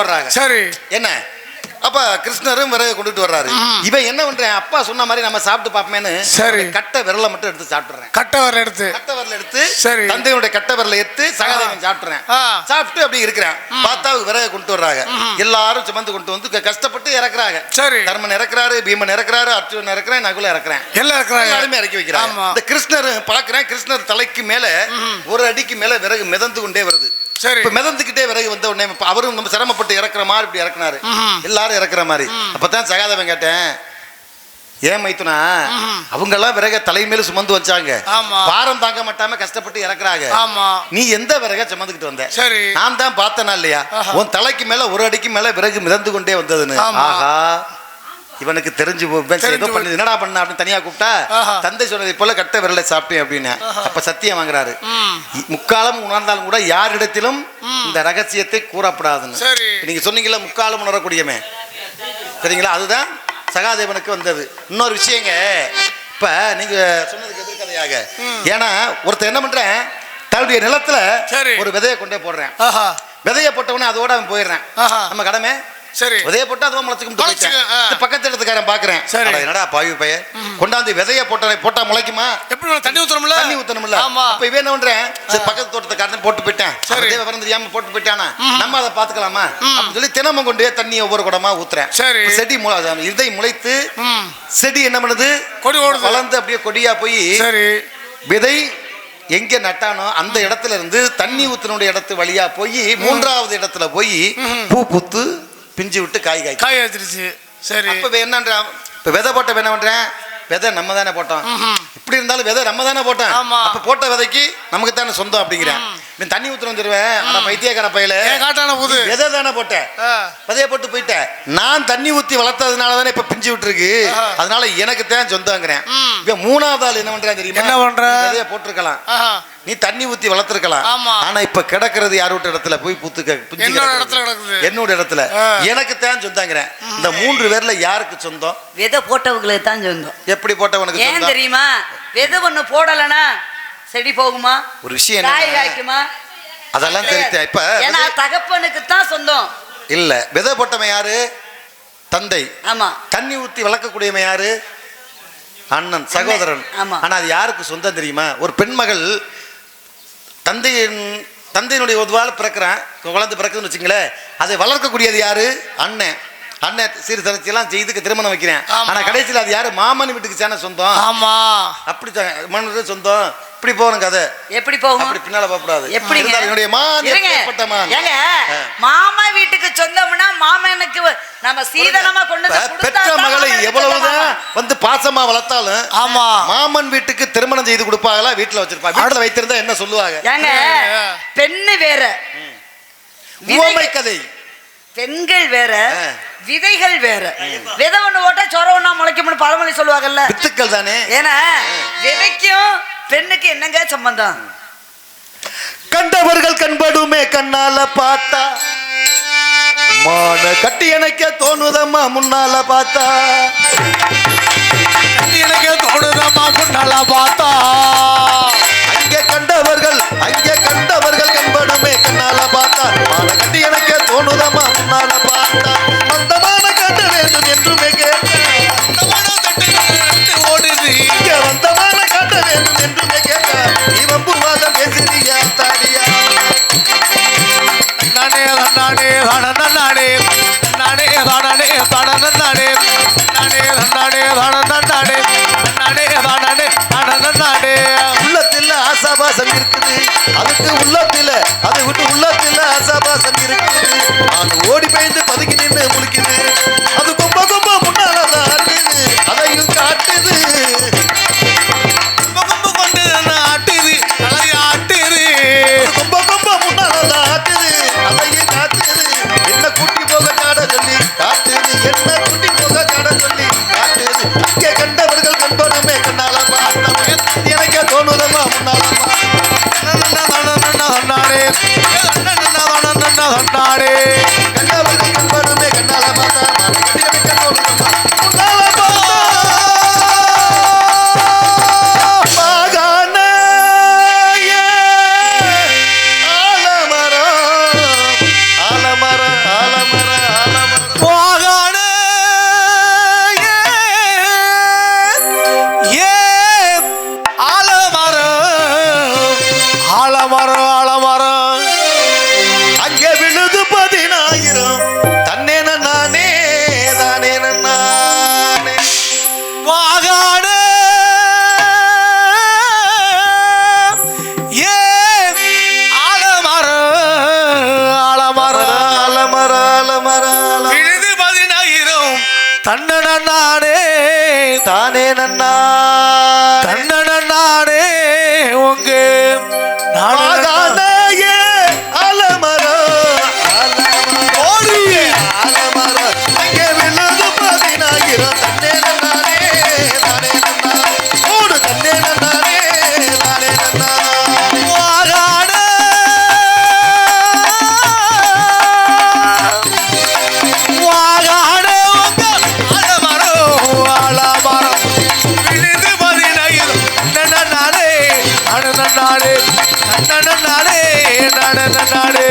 கொண்டுட்டு வர்றாங்க. சரி. என்ன? அப்ப கிருஷ்ணரும் விறகு கொண்டுட்டு வர்றாரு. இவன் என்ன பண்றேன் அப்பா சொன்ன மாதிரி நம்ம சாப்பிட்டு பார்ப்போமேன்னு சரி. கட்டை விரலை மட்டும் எடுத்து சாப்பிட்டுறேன். கட்டை வரல எடுத்து. கட்டை விரல எடுத்து சரி. தந்தையுடைய கட்டை விரல எடுத்து சகாதேவன் சாப்பிட்டுறேன். ஆ. சாப்பிட்டு அப்படி இருக்கிறேன். பார்த்தா விறகு கொண்டு வர்றாங்க. எல்லாரும் சுமந்து கொண்டு வந்து கஷ்டப்பட்டு இறக்குறாங்க. சரி. தர்மன் இறக்குறாரு பீமன் இறக்குறாரு அர்ஜுனன் இறக்குறேன் நகுல இறக்குறேன். எல்லாம் இருக்கிறாங்க எல்லாருமே இறக்கி வைக்கிறாங்க. இந்த கிருஷ்ணர் பாக்குறேன் கிருஷ்ணர் தலைக்கு மேல ஒரு அடிக்கு மேல விறகு மிதந்து கொண்டே வருது. சரி. இப்ப மிதந்துக்கிட்டே விறகு வந்த உடனே அவரும் நம்ம சிரமப்பட்டு இறக்குற மாதிரி இப்படி இறக்குனாரு. எல்லாரும் இறக்குற மாதிரி. அப்பதான் சகாதவன் கேட்டேன் ஏன் மைத்துனா. அவங்க எல்லாம் விறக தலைமையில சுமந்து வச்சாங்க. பாரம் தாங்க மாட்டாம கஷ்டப்பட்டு இறக்குறாங்க. ஆமா. நீ எந்த விறக சுமந்துக்கிட்டு வந்த? சரி. நான் தான் பார்த்தனா இல்லையா. உன் தலைக்கு மேல ஒரு அடிக்கு மேல விறகு மிதந்து கொண்டே வந்ததுன்னு. ஆஹா. இவனுக்கு தெரிஞ்சு ஏதோ பண்ணு என்னடா பண்ண அப்படின்னு தனியா கூப்பிட்டா. தந்தை சொன்னதை போல கட்ட விரலை சாப்பிட்டேன் அப்படின்னு. அப்ப சத்தியம் வாங்குறாரு. முக்காலம் உணர்ந்தாலும் கூட யாரிடத்திலும் இந்த ரகசியத்தை கூறப்படாதுன்னு. நீங்க சொன்னீங்கல்ல முக்காலம் உணரக்கூடியமே. சரிங்களா? அதுதான் சகாதேவனுக்கு வந்தது. இன்னொரு விஷயங்க இப்ப நீங்க சொன்னதுக்கு எதிர்கதையாக. ஏன்னா ஒருத்தன் என்ன பண்றேன்? தன்னுடைய நிலத்துல. ஒரு விதையை கொண்டே போடுறேன். விதையை போட்டவனே அதோட அவன் போயிடுறான். நம்ம கடமை சரி. விதையை போட்டு அதுவும் முளைச்சுக்கும். பக்கத்து இடத்துக்காரன் பாக்குறேன். சரி. என்னடா பாவி பையன்? கொண்டாந்து விதையை போட்ட போட்டா முளைக்குமா? எப்படி தண்ணி ஊத்துறோம்ல தண்ணி ஊத்தணும்ல. ஆமா. அப்ப இவன் என்ன பண்றேன்? சரி பக்கத்து தோட்டத்துக்காரன் போட்டு போயிட்டேன். சரி. விவரம் தெரியாம போட்டு போயிட்டானா? நம்ம அதை பாத்துக்கலாமா அப்படின்னு சொல்லி தினமும் கொண்டு போய் தண்ணி ஒவ்வொரு குடமா ஊத்துறேன். சரி. இப்ப செடி விதை முளைத்து செடி என்ன பண்ணுது? கொடி. வளர்ந்து அப்படியே கொடியா போய் சரி. விதை எங்க நட்டானோ அந்த இடத்துல இருந்து தண்ணி ஊத்தினுடைய இடத்து வழியா போய் மூன்றாவது இடத்துல போய் பூ பூத்து பிஞ்சு விட்டு காய் காய் காய் வச்சிருச்சு சரி. இவன் என்னன்றான் இப்ப விதை போட்ட என்ன பண்றேன்? விதை நம்ம தானே போட்டோம். இப்படி இருந்தாலும் விதை நம்ம தானே போட்டோம். அப்ப போட்ட விதைக்கு நமக்கு தானே சொந்தம் அப்படிங்கிறேன். இவன் தண்ணி ஊத்துறோம் வந்துருவேன் ஆனா பைத்தியக்கார பையில. காட்டான புது விதை தானே போட்டேன் ஆ, விதைய போட்டு போயிட்டேன் நான் தண்ணி ஊத்தி வளர்த்ததுனால தானே இப்ப பிஞ்சு விட்டுருக்கு. அதனால எனக்கு தான் சொந்தங்கிறேன். இவன் மூணாவது ஆள் என்ன பண்றான் தெரியுமா? என்ன பண்றான்? நீ விதைய போட்டிருக்கலாம். நீ தண்ணி ஊத்தி வளர்த்திருக்கலாம். ஆமா. ஆனா இப்ப கிடக்கிறது யார் வீட்டு இடத்துல? போய் பூத்துக்க பிஞ்சு என்னோட. இடத்துல கிடக்குது. என்னோட இடத்துல. எனக்கு தான் சொந்தங்கிறேன். இந்த மூன்று பேர்ல யாருக்கு சொந்தம்? விதை போட்டவங்களுக்கு தான் சொந்தம். எப்படி போட்டவனுக்கு ஏன் தெரியுமா? விதை ஒண்ணு போடலைன்னா செடி போகுமா? ஒரு விஷயம் காய் காய்க்குமா? அதெல்லாம் தெரியும் இப்ப ஏன்னா தகப்பனுக்கு தான் சொந்தம். இல்ல விதை போட்டவன் யாரு? தந்தை. ஆமா. தண்ணி ஊத்தி வளர்க்கக்கூடியவன் யாரு? அண்ணன் சகோதரன். ஆமா. ஆனா அது யாருக்கு சொந்தம் தெரியுமா? ஒரு பெண்மகள் தந்தையின் தந்தையினுடைய உதவால பிறக்கிறான் குழந்தை பிறக்குதுன்னு வச்சுங்களேன் அதை வளர்க்கக்கூடியது யாரு? அண்ணன். அண்ணன் சீர்திருத்தி எல்லாம் செய்துக்கு திருமணம் வைக்கிறேன். ஆமா. ஆனா கடைசியில் அது யாரு? மாமன் வீட்டுக்கு சேன சொந்தம். ஆமா. அப்படி மனது சொந்தம். இப்படி போகணும் கதை. எப்படி போகும்? அப்படி பின்னால போகக்கூடாது. இருந்தாலும் என்னுடைய மான் ஏங்க. மாமா வீட்டுக்கு சொந்தம்னா மாமனுக்கு நம்ம சீதனமா கொண்டு பெற்ற மகளை எவ்வளவுதான். வந்து பாசமா வளர்த்தாலும் ஆமா. மாமன் வீட்டுக்கு திருமணம் செய்து கொடுப்பாங்களா? வீட்டுல வச்சிருப்பா. வீட்டுல வைத்திருந்தா என்ன சொல்லுவாங்க? ஏங்க. பெண்ணு வேற. உவமை கதை பெண்கள் வேற. விதைகள் வேற. விதை ஒண்ணு போட்டா சொர ஒண்ணா முளைக்கும்னு பழமொழி சொல்லுவாங்கல்ல. வித்துக்கள் தானே? ஏன்னா விதைக்கும் பெண்ணுக்கு என்னங்க சம்பந்தம்? கண்டவர்கள் கண்படுமே கண்ணால பார்த்தா. மான கட்டி எனக்கே தோணுதம்மா முன்னால பார்த்தா. எனக்கு தோணுதம்மா முன்னால பார்த்தா. தன்னே தானே நன்னா. தன்னே உங்க நாடு நன்னே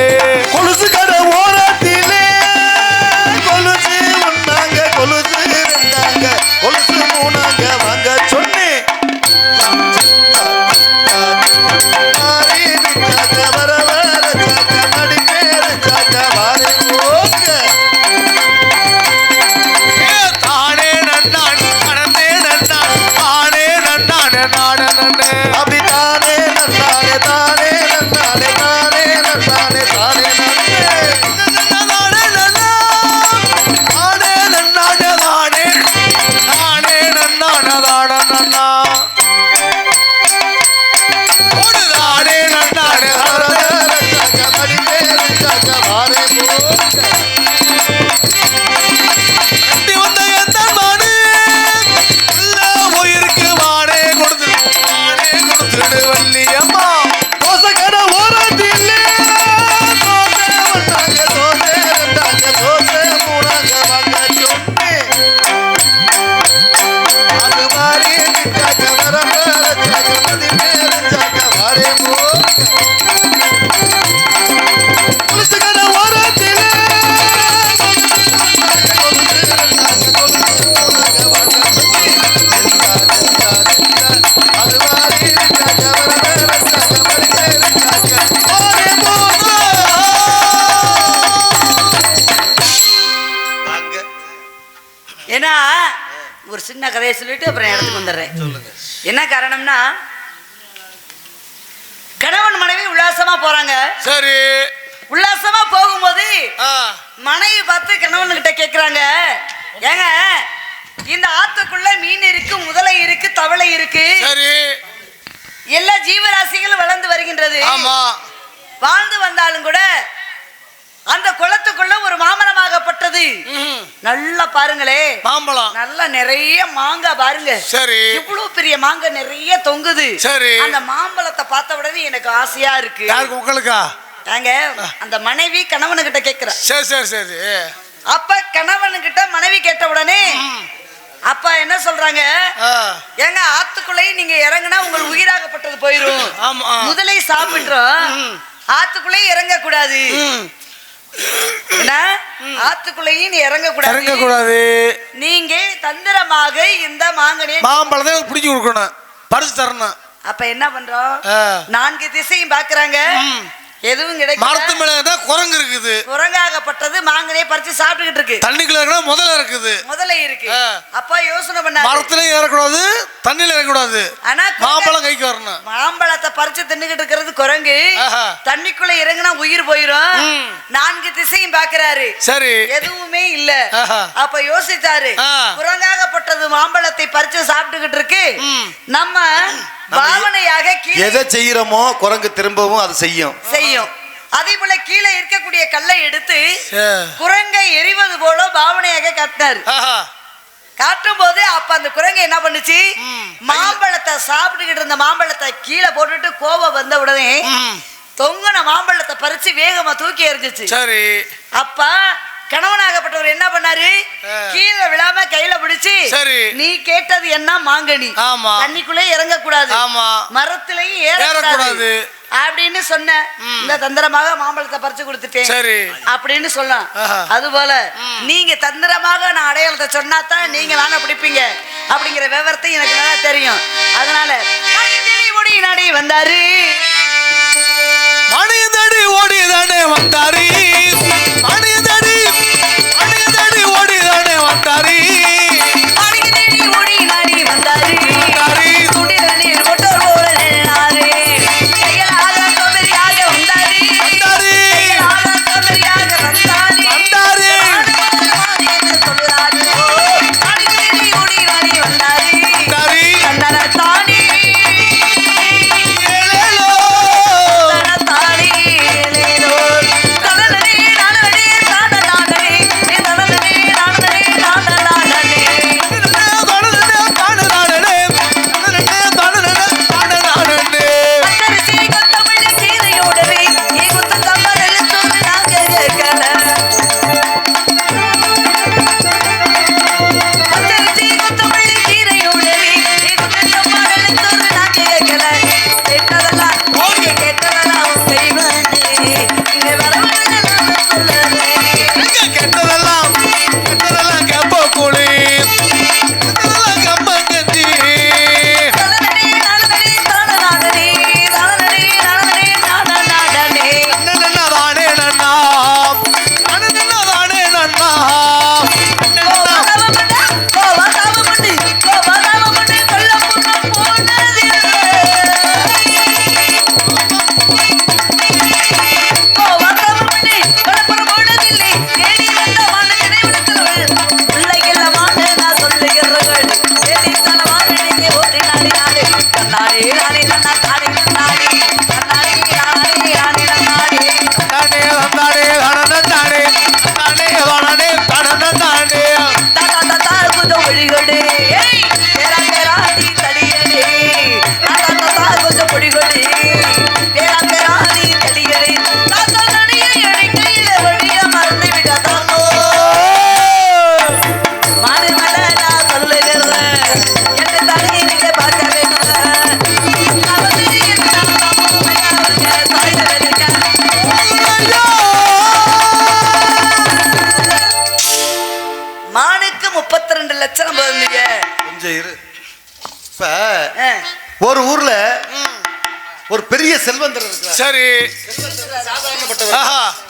நன்னானே நாட தானே நன்னானே தானே நன்னானே தானே நன்னே ஒரு சின்ன கதையை சொல்லிட்டு அப்புறம் இடத்துக்கு வந்துடுறேன். என்ன காரணம்னா கணவன் மனைவி உல்லாசமா போறாங்க. சரி. உல்லாசமா போகும்போது மனைவி பார்த்து கணவன் கிட்ட கேக்குறாங்க. ஏங்க இந்த ஆத்துக்குள்ள மீன் இருக்கு முதலை இருக்கு தவளை இருக்கு. சரி. எல்லா ஜீவராசிகளும் வளர்ந்து வருகின்றது. ஆமா. வாழ்ந்து வந்தாலும் கூட அந்த குளத்துக்குள்ள ஒரு மாமரமாகப்பட்டது. ம், நல்லா பாருங்களே. மாம்பழம். நல்லா நிறைய மாங்காய் பாருங்க. சரி. இவ்வளவு பெரிய மாங்காய் நிறைய தொங்குது. சரி. அந்த மாம்பழத்தை பார்த்த உடனே எனக்கு ஆசையா இருக்கு. யாருக்கு உங்களுக்கா? ஏங்க அந்த மனைவி கணவனு கிட்ட கேக்குற. சரி சரி சரி. அப்ப கணவனு கிட்ட மனைவி கேட்ட உடனே அப்பா என்ன சொல்றாங்க? ஏங்க ஆத்துக்குள்ளேயும் நீங்க இறங்குனா உங்கள் உயிராகப்பட்டது போயிரும். முதலை சாப்பிட்டுரும் ஆத்துக்குள்ளேயும் இறங்க கூடாது ஆத்துக்குள்ளேயும் நீ இறங்க கூடாது இறங்கக்கூடாது. நீங்க தந்திரமாக இந்த மாங்கனியை மாம்பழத்தை பிடிச்சி கொடுக்கணும். பரிசு தரணும். அப்ப என்ன பண்றோம். நான்கு திசையும் பாக்குறாங்க எதுவும் மரத்து கிடைக்கல மேல இருந்தா குரங்கு இருக்குது. குரங்காகப்பட்டது மாங்கனியை பறிச்சு சாப்பிட்டுக்கிட்டு இருக்கு. தண்ணிக்குள்ள இருக்கிற முதல்ல இருக்குது. முதல்ல இருக்கு. அப்பா யோசனை பண்ணாரு. மரத்துல ஏறக்கூடாது தண்ணியில ஏறக்கூடாது. ஆனா மாம்பழம் கைக்கு வரணும். மாம்பழத்தை பறிச்சு தின்னுகிட்டு இருக்கிறது குரங்கு. தண்ணிக்குள்ள இறங்குனா உயிர் போயிரும். நான்கு திசையும் பாக்குறாரு. சரி. எதுவுமே இல்ல. அப்ப யோசிச்சாரு. ஆ. குரங்காகப்பட்டது மாம்பழத்தை பறிச்சு சாப்பிட்டுக்கிட்டு இருக்கு. நம்ம கீழே எதை செய்யறோமோ குரங்கு திரும்பவும் அது செய்யும் செய்யும் அதே போல கீழே இருக்கக்கூடிய கல்லை எடுத்து. குரங்கை எரிவது போல பாவனையாக காட்டினாரு. காட்டும் போது அப்ப அந்த குரங்கு என்ன பண்ணுச்சு. மாம்பழத்தை சாப்பிட்டுக்கிட்டு இருந்த மாம்பழத்தை கீழே போட்டுட்டு கோபம் வந்த உடனே. தொங்குன மாம்பழத்தை பறிச்சு வேகமா தூக்கி எறிஞ்சிச்சு சரி அப்ப கணவனாகப்பட்டவர் என்ன பண்ணாரு. கீழே விழாம கையில பிடிச்சு சரி. நீ கேட்டது என்ன? மாங்கனி. ஆமா. தண்ணிக்குள்ளே இறங்க கூடாது ஆமா. மரத்திலையும் ஏறக்கூடாது. அப்படின்னு சொன்ன இந்த தந்திரமாக மாம்பழத்தை பறிச்சு கொடுத்துட்டேன். சரி. அப்படின்னு சொல்லலாம். அது போல நீங்க தந்திரமாக நான் அடையாளத்தை சொன்னா தான் நீங்க நானே பிடிப்பீங்க. அப்படிங்கிற விவரத்தை எனக்கு நல்லா தெரியும். அதனால மனிதனி முடி நடி வந்தாரு. மணியதடி ஓடிதானே வந்தாரி.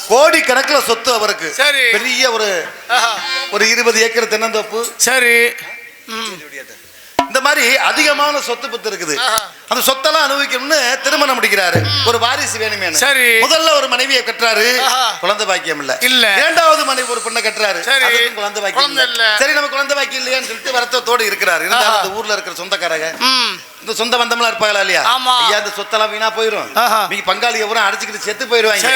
கோடி கணக்குல சொத்து அவருக்கு. சரி. பெரிய ஒரு ஒரு இருபது ஏக்கர் தென்னந்தோப்பு. சரி. இந்த மாதிரி அதிகமான சொத்து பத்து இருக்குது. அந்த சொத்தெல்லாம் அனுபவிக்கணும்னு திருமணம் முடிக்கிறாரு ஒரு வாரிசு வேணுமே சரி. முதல்ல ஒரு மனைவியை கட்டுறாரு. குழந்தை பாக்கியம் இல்ல இல்ல. இரண்டாவது மனைவி ஒரு பெண்ணை கட்டுறாரு குழந்தை பாக்கியம் இல்ல. சரி நம்ம குழந்தை பாக்கியம் இல்லையான்னு சொல்லிட்டு வருத்தத்தோடு இருக்கிறாரு இருந்தாலும். அந்த ஊர்ல இருக்கிற சொந்தக்காரங்க இந்த சொந்த பந்தம்லாம் இருப்பாங்களா இல்லையா ஆமா. ஐயா இந்த சொத்தெல்லாம் வீணா போயிரும். நீங்க பங்காளி எவரும் அடிச்சுக்கிட்டு செத்து போயிருவாங்க.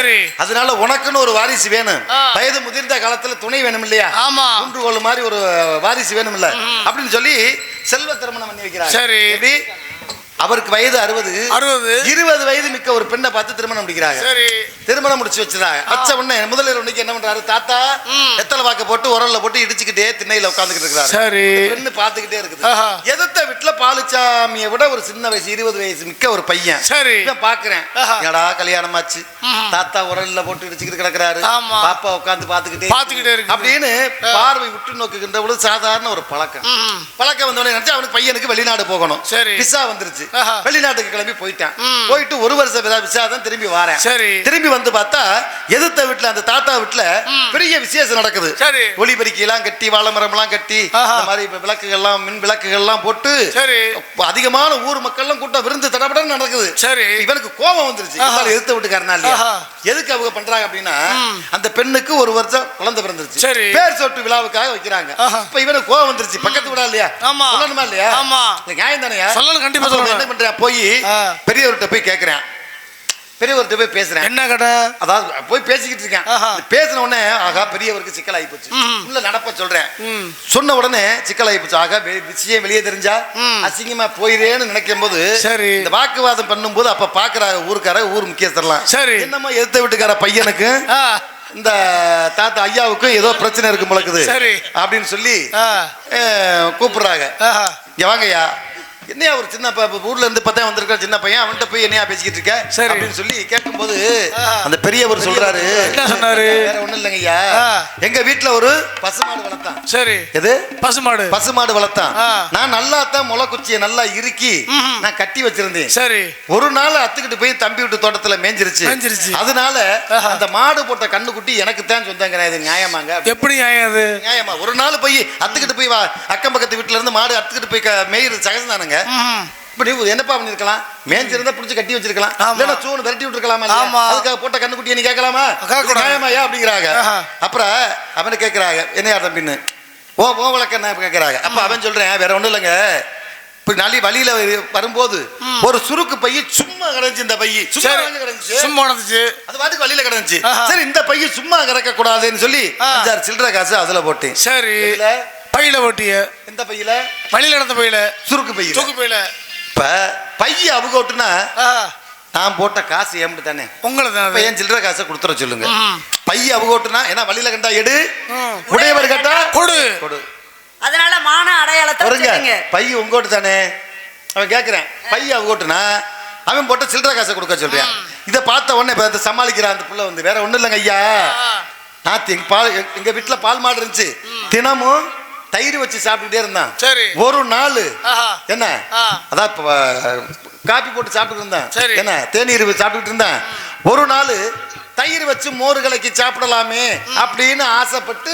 அதனால உனக்குன்னு ஒரு வாரிசு வேணும். வயது முதிர்ந்த காலத்துல துணை வேணும் இல்லையா ஆமா. ஊன்றுகோல் மாதிரி ஒரு வாரிசு வேணும் இல்ல அப்படின்னு சொல்லி செல்வ திருமணம் பண்ணி வைக்கிறாங்க சரி. அவருக்கு வயது அறுபது. அறுபது. இருபது வயது மிக்க ஒரு பெண்ணை பார்த்து திருமணம் முடிக்கிறாங்க. சரி. திருமணம் முடிச்சு வச்சிருக்காங்க வச்ச உடனே முதலில் உன்னைக்கு என்ன பண்றாரு? தாத்தா. எத்தலை வாக்க போட்டு உரல்ல போட்டு இடிச்சுக்கிட்டே திண்ணையில உட்காந்துக்கிட்டு இருக்கிறாரு. சரி. பெண்ணு பாத்துக்கிட்டே இருக்குது. எதிர்த்த வீட்டுல பாலுச்சாமியை விட ஒரு சின்ன வயசு இருபது வயசு மிக்க ஒரு பையன். சரி. இவன் பாக்குறேன். என்னடா கல்யாணம் ஆச்சு. தாத்தா உரல்ல போட்டு இடிச்சுக்கிட்டு கிடக்குறாரு. பாப்பா உட்காந்து பாத்துக்கிட்டே பாத்துக்கிட்டே இருக்குது. அப்படின்னு பார்வை உற்று நோக்குகின்ற பொழுது சாதாரண ஒரு பழக்கம். பழக்கம் வந்தவனே நினைச்சு அவனுக்கு பையனுக்கு வெளிநாடு போகணும். சரி. விசா வந்துருச்சு. வெளிநாட்டுக்கு கிளம்பி போயிட்டான். போயிட்டு ஒரு வருஷம் விசா- விசா தான் திரும்பி வாரேன் சரி. திரும்பி வந்து பார்த்தா எதிர்த்த வீட்டுல அந்த தாத்தா வீட்டுல பெரிய விசேஷம் நடக்குது சரி. ஒளிபெருக்கி எல்லாம் கட்டி வாழை மரம் எல்லாம் கட்டி. இந்த மாதிரி விளக்குகள்லாம் மின் விளக்குகள்லாம் போட்டு சரி அதிகமான ஊர் மக்கள்லாம் கூட்டம் விருந்து தடபடன்னு நடக்குது சரி இவனுக்கு கோபம் வந்துருச்சு எதிர்த்த வீட்டுக்காரனா இல்லையா. எதுக்கு அவங்க பண்றாங்க அப்படின்னா. அந்த பெண்ணுக்கு ஒரு வருஷம் குழந்தை பிறந்துருச்சு சரி. பேர் சொட்டு விழாவுக்காக வைக்கிறாங்க. இப்ப இவனுக்கு கோபம் வந்துருச்சு பக்கத்து விடா இல்லையா ஆமா. சொல்லணுமா இல்லையா ஆமா. நியாயம் தானே சொல்லணும், கண்டிப்பா சொல்லணும். என்ன பண்றேன்? போய். பெரியவர்கிட்ட போய் கேக்குறேன். பெரியவர்கிட்ட போய் பேசுறேன். என்ன கடை? அதாவது போய் பேசிக்கிட்டு இருக்கேன். பேசின உடனே ஆகா பெரியவருக்கு சிக்கலாகி போச்சு. ம். உள்ள நடப்ப சொல்றேன். ம். சொன்ன உடனே சிக்கலாகி போச்சு. ஆகா விஷயம் வெளியே தெரிஞ்சா. அசிங்கமா போயிரேன்னு நினைக்கும் போது சரி. இந்த வாக்குவாதம் பண்ணும்போது அப்ப பாக்குற ஊருக்கார ஊர் முக்கியஸ்தரலாம். சரி. என்னமோ எதிர்த்த வீட்டுக்கார பையனுக்கு? இந்த தாத்தா ஐயாவுக்கும் ஏதோ பிரச்சனை இருக்கு முழக்குது சரி. அப்படின்னு சொல்லி கூப்பிடுறாங்க. இங்க வாங்கய்யா. என்னையா ஒரு சின்ன ஊர்ல இருந்து பார்த்தா வந்திருக்க சின்ன பையன்? அவன்கிட்ட போய் என்னையா பேசிக்கிட்டு இருக்க? சரி. அப்படின்னு சொல்லி கேட்கும்போது. அந்த பெரியவர் சொல்றாரு. என்ன சொன்னாரு? வேற ஒண்ணும் இல்லைங்க ஐயா. எங்க வீட்டுல ஒரு பசுமாடு வளர்த்தான். சரி. எது? பசுமாடு. பசுமாடு வளர்த்தான். நான் நல்லா தான் முளை குச்சியை நல்லா இறுக்கி. நான் கட்டி வச்சிருந்தேன். சரி. ஒரு நாள் அத்துக்கிட்டு போய் தம்பி விட்டு தோட்டத்துல மேஞ்சிருச்சு. மேய்ஞ்சிருச்சு. அதனால. அந்த மாடு போட்ட கண்ணுக்குட்டி எனக்கு தான் சொந்தங்கிற இது நியாயமாங்க? எப்படி நியாயம் அது? நியாயமா. ஒரு நாள் போய் அத்துக்கிட்டு போய் வா. அக்கம் பக்கத்து வீட்டுல இருந்து மாடு அத்துக்கிட்டு போய் மேயிறது சகஜம்தானுங்க. ம்ஹும். இப்ப நீ என்னப்பா பண்ணிருக்கலாம்? மேஞ்சிருந்தா புடிச்சு கட்டி வச்சிருக்கலாம். இல்லைன்னா சூடு விரட்டி விட்டுருக்கலாமா. அதுக்காக போட்ட கண்ணுக்குட்டியை நீ கேட்கலாமா? நியாயமாயா அப்படிங்கிறாங்க. அப்புறம் அவனை கேட்கறாங்க என்னையா தம்பின்னு? ஓ ஓ வழக்க என்ன? கேட்கறாங்க அப்ப அவன் சொல்றேன் வேற ஒண்ணும் இல்லைங்க. இப்படி நலி வழியில வரு- வரும்போது ஒரு சுருக்கு பைய சும்மா கிடந்துச்சு இந்த பைய. சும்மா கிடந்துச்சு. அது பாட்டுக்கு வழியில கிடந்துச்சு. சரி இந்த பைய சும்மா கிடக்க கூடாதுன்னு சொல்லி. அஞ்சாறு சில்லற காசு அதுல போட்டேன். சரி. பையில ஓட்டிய இந்த பையில? வழியில நடந்த பையில சுருக்கு பையில. தூக்கு பையில. இப்ப பைய அவுகோட்டுனா ஆ. நான் போட்ட காசு ஏம்பிட்டு தானே? உங்களுக்கு தான் சில்லற காசை கொடுத்துற சொல்லுங்க. பைய அவுகோட்டுனா ஏன்னா வழியில கண்டா எடு. உடையவர் கேட்டா கொடு. கொடு. அதனால மான அடையாளத்தை வருங்க பை உங்கோட்டு தானே? அவன் கேட்கிறேன் பைய அவுகோட்டுனா அவன் போட்ட சில்லற காசை கொடுக்க சொல்றேன். இதை பார்த்த உடனே இப்ப சமாளிக்கிறான் அந்த புள்ள வந்து. வேற ஒண்ணும் இல்லைங்க ஐயா. நான் எங்க பால் எங்க- எங்க வீட்டுல பால் மாடு இருந்துச்சு. தினமும் தயிர் வச்சு சாப்பிட்டுட்டே இருந்தான் சரி. ஒரு நாள். என்ன. அதான் காப்பி போட்டு சாப்பிட்டுட்டு இருந்தேன் சரி. என்ன தேநீர் சாப்பிட்டுட்டு இருந்தேன் ஒரு நாள் தயிர் வச்சு மோர் கலக்கி சாப்பிடலாமே அப்படின்னு ஆசைப்பட்டு.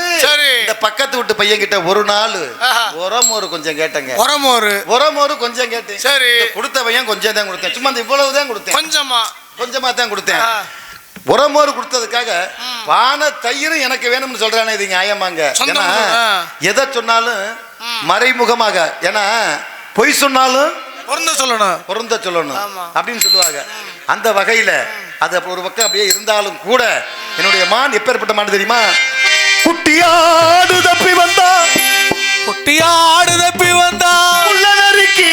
இந்த பக்கத்து வீட்டு பையன் கிட்ட ஒரு நாள் ஆஹா. உரமோர் கொஞ்சம் கேட்டேங்க உரமோரு உரமோர் கொஞ்சம் கேட்டேன் சரி. கொடுத்த பையன் கொஞ்சம் தான் கொடுத்தேன் சும்மா இந்த இவ்வளவு தான் கொடுத்தேன் கொஞ்சமா கொஞ்சமா தான் கொடுத்தேன். உரமோறு கொடுத்ததுக்காக பானை தயிரும் எனக்கு வேணும்னு சொல்றானே இது நியாயமாங்க ஏன்னா எதை சொன்னாலும் மறைமுகமாக ஏன்னா பொய் சொன்னாலும் பொருந்த சொல்லணும். பொருந்த சொல்லணும் அப்படின்னு சொல்லுவாங்க. அந்த வகையில அது ஒரு பக்கம் அப்படியே இருந்தாலும் கூட என்னுடைய மான் எப்பேற்பட்ட மான் தெரியுமா? குட்டியாடு தப்பி வந்தா குட்டியாடு தப்பி வந்தா உள்ள நறுக்கி